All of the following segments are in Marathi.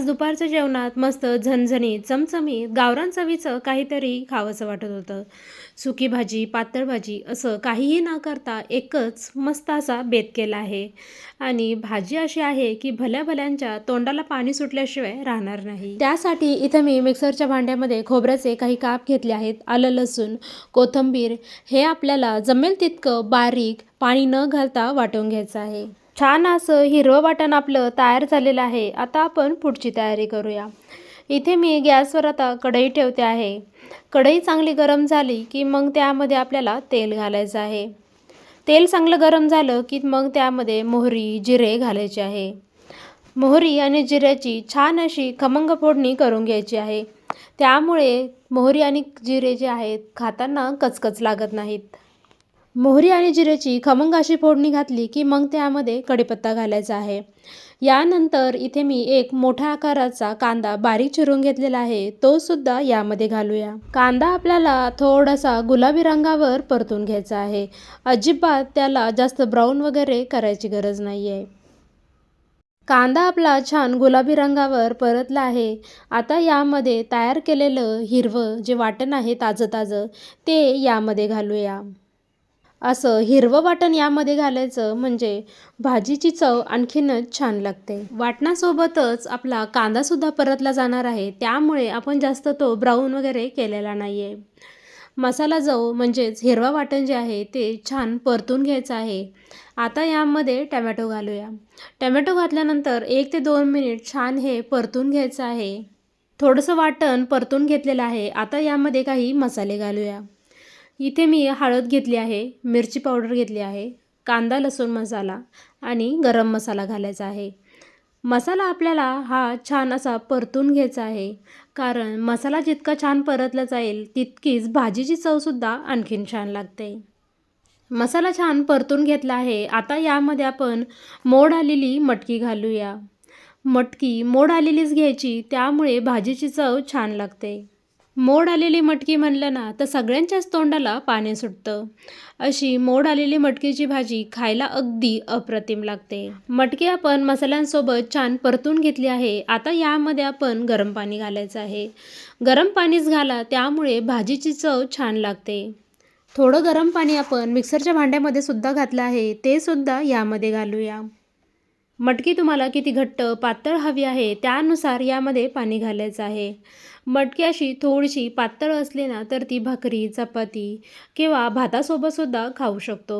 आज दुपारच्या जेवणात मस्त झणझणीत चमचमीत गावरान चवीचं काहीतरी खावंसं वाटत होतं. सुकी भाजी पातळ भाजी असं काहीही न करता एकच मस्त असा बेत केला आहे. आणि भाजी अशी आहे की भल्या भल्यांच्या तोंडाला पाणी सुटल्याशिवाय राहणार नाही. त्यासाठी इथं मी मिक्सरच्या भांड्यामध्ये खोबऱ्याचे काही काप घेतले आहेत. आलं लसूण कोथिंबीर हे आपल्याला जमेल तितकं बारीक पाणी न घालता वाटून घ्यायचं आहे. छान असं हिरवं वाटण आपलं तयार झालेलं आहे. आता आपण पुढची तयारी करूया. इथे मी गॅसवर आता कढई ठेवते आहे. कढई चांगली गरम झाली की मग त्यामध्ये आपल्याला तेल घालायचं आहे. तेल चांगलं गरम झालं की मग त्यामध्ये मोहरी जिरे घालायचे आहे. मोहरी आणि जिऱ्याची छान अशी खमंग फोडणी करून घ्यायची आहे. त्यामुळे मोहरी आणि जिरे जे आहेत खाताना कचकच लागत नाहीत. मोहरी आणि जिऱ्याची खमंग अशी फोडणी घातली की मग त्यामध्ये कढीपत्ता घालायचा आहे. यानंतर इथे मी एक मोठ्या आकाराचा कांदा बारीक चिरून घेतलेला आहे. तो सुद्धा यामध्ये घालूया. कांदा आपल्याला थोडासा गुलाबी रंगावर परतून घ्यायचा आहे. अजिबात त्याला जास्त ब्राऊन वगैरे करायची गरज नाही आहे कांदा आपला छान गुलाबी रंगावर परतला आहे. आता यामध्ये तयार केलेलं हिरवं जे वाटण आहे ताजं ताजं ते यामध्ये घालूया. असं हिरवं वाटण यामध्ये घालायचं म्हणजे भाजीची चव आणखीनच छान लागते. वाटणासोबतच आपला कांदासुद्धा परतला जाणार आहे. त्यामुळे आपण जास्त तो ब्राऊन वगैरे केलेला नाही आहे मसाला जाऊ म्हणजेच हिरवा वाटण जे आहे ते छान परतून घ्यायचं आहे. आता यामध्ये टमॅटो घालूया. टमॅटो घातल्यानंतर एक ते दोन मिनिट छान हे परतून घ्यायचं आहे. थोडंसं वाटण परतून घेतलेलं आहे. आता यामध्ये काही मसाले घालूया. इथे मी हळद घेतली आहे मिरची पावडर घेतली आहे कांदा लसूण मसाला आणि गरम मसाला घालायचा आहे. मसाला आपल्याला हा छान असा परतून घ्यायचा आहे कारण मसाला जितका छान परतला जाईल तितकीच भाजीची चवसुद्धा आणखीन छान लागते. मसाला छान परतून घेतला आहे आता यामध्ये आपण मोड आलेली मटकी घालूया. मटकी मोड आलेलीच घ्यायची त्यामुळे भाजीची चव छान लागते. मोड आलेली मटकी म्हणलं ना तर सगळ्यांच्याच तोंडाला पाणी सुटतं. अशी मोड आलेली मटकीची भाजी खायला अगदी अप्रतिम लागते. मटकी आपण मसाल्यांसोबत छान परतून घेतली आहे. आता यामध्ये आपण गरम पाणी घालायचं आहे. गरम पाणीच घाला त्यामुळे भाजीची चव छान लागते. थोडं गरम पाणी आपण मिक्सरच्या भांड्यामध्ये सुद्धा घातलं आहे. ते सुद्धा यामध्ये घालूया. मटकी तुम्हाला किती घट्ट पातळ हवी आहे त्यानुसार यामध्ये पाणी घालायचं आहे. मटकी अशी थोडीशी पातळ असली ना तर ती भाकरी चपाती किंवा भातासोबतसुद्धा खाऊ शकतो.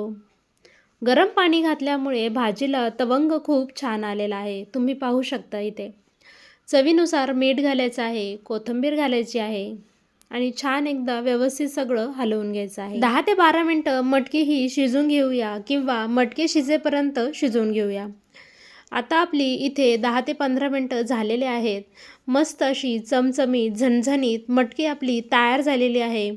गरम पाणी घातल्यामुळे भाजीला तवंग खूप छान आलेला आहे. तुम्ही पाहू शकता इथे. चवीनुसार मीठ घालायचं आहे कोथिंबीर घालायची आहे आणि छान एकदा व्यवस्थित सगळं हलवून घ्यायचं आहे. दहा ते बारा मिनटं मटकी ही शिजून घेऊया किंवा मटकी शिजेपर्यंत शिजवून घेऊया. आता आपली इथे दहा ते पंधरा मिनटं झालेले आहेत. मस्त अशी चमचमीत झणझणीत मटकी आपली तयार झालेली आहे.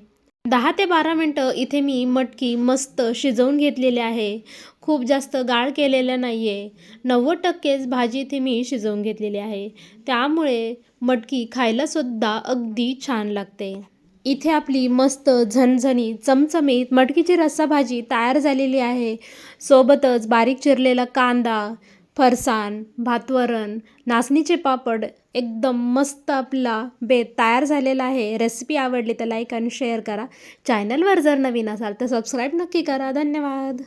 दहा ते बारा मिनटं इथे मी मटकी मस्त शिजवून घेतलेली आहे. खूप जास्त गाळ केलेलं नाही आहे नव्वद टक्केच भाजी इथे मी शिजवून घेतलेली आहे. त्यामुळे मटकी खायलासुद्धा अगदी छान लागते. इथे आपली मस्त झणझणीत चमचमीत मटकीची रस्सा भाजी तयार झालेली आहे. सोबतच बारीक चिरलेला कांदा फरसाण भातवरण नाचणीचे पापड एकदम मस्त आपला बेत तयार झालेला आहे. रेसिपी आवडली तर लाईक आणि शेअर करा. चॅनलवर जर नवीन असाल तर सबस्क्राईब नक्की करा. धन्यवाद.